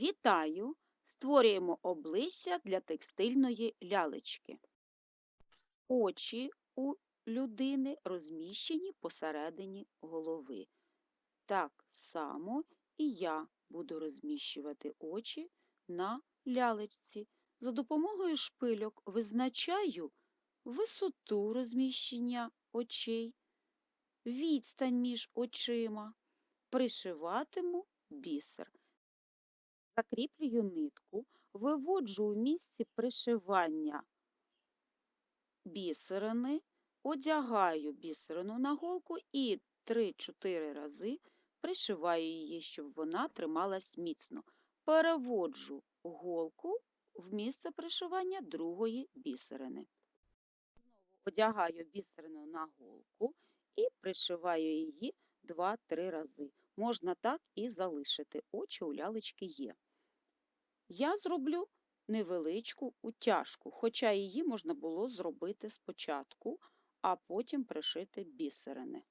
Вітаю! Створюємо обличчя для текстильної лялечки. Очі у людини розміщені посередині голови. Так само і я буду розміщувати очі на лялечці. За допомогою шпильок визначаю висоту розміщення очей, відстань між очима, пришиватиму бісер. Закріплюю нитку, виводжу у місці пришивання бісерини, одягаю бісерину на голку і 3-4 рази пришиваю її, щоб вона трималась міцно. Переводжу голку в місце пришивання другої бісерини. Одягаю бісерину на голку і пришиваю її 2-3 рази. Можна так і залишити. Очі у лялечки є. Я зроблю невеличку утяжку, хоча її можна було зробити спочатку, а потім пришити бісерини.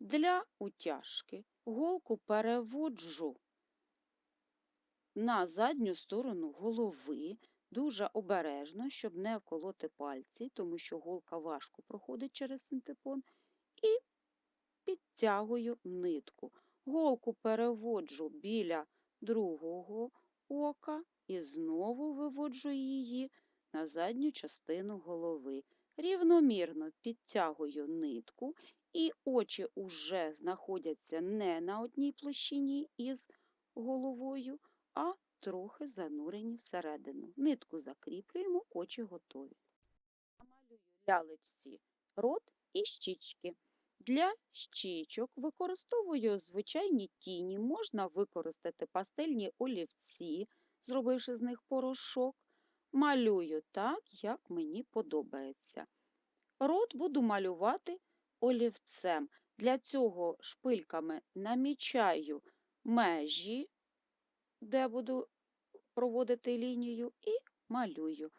Для утяжки голку переводжу на задню сторону голови, дуже обережно, щоб не вколоти пальці, тому що голка важко проходить через синтепон, і підтягую нитку. Голку переводжу біля другого ока і знову виводжу її на задню частину голови. Рівномірно підтягую нитку, і очі уже знаходяться не на одній площині із головою, а трохи занурені всередину. Нитку закріплюємо, очі готові. Намалюю лялечці рот і щічки. Для щічок використовую звичайні тіні, можна використати пастельні олівці, зробивши з них порошок. Малюю так, як мені подобається. Рот буду малювати олівцем. Для цього шпильками намічаю межі, де буду проводити лінію, і малюю.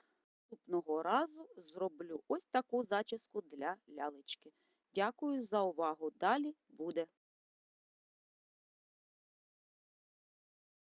Наступного разу зроблю ось таку зачіску для лялечки. Дякую за увагу. Далі буде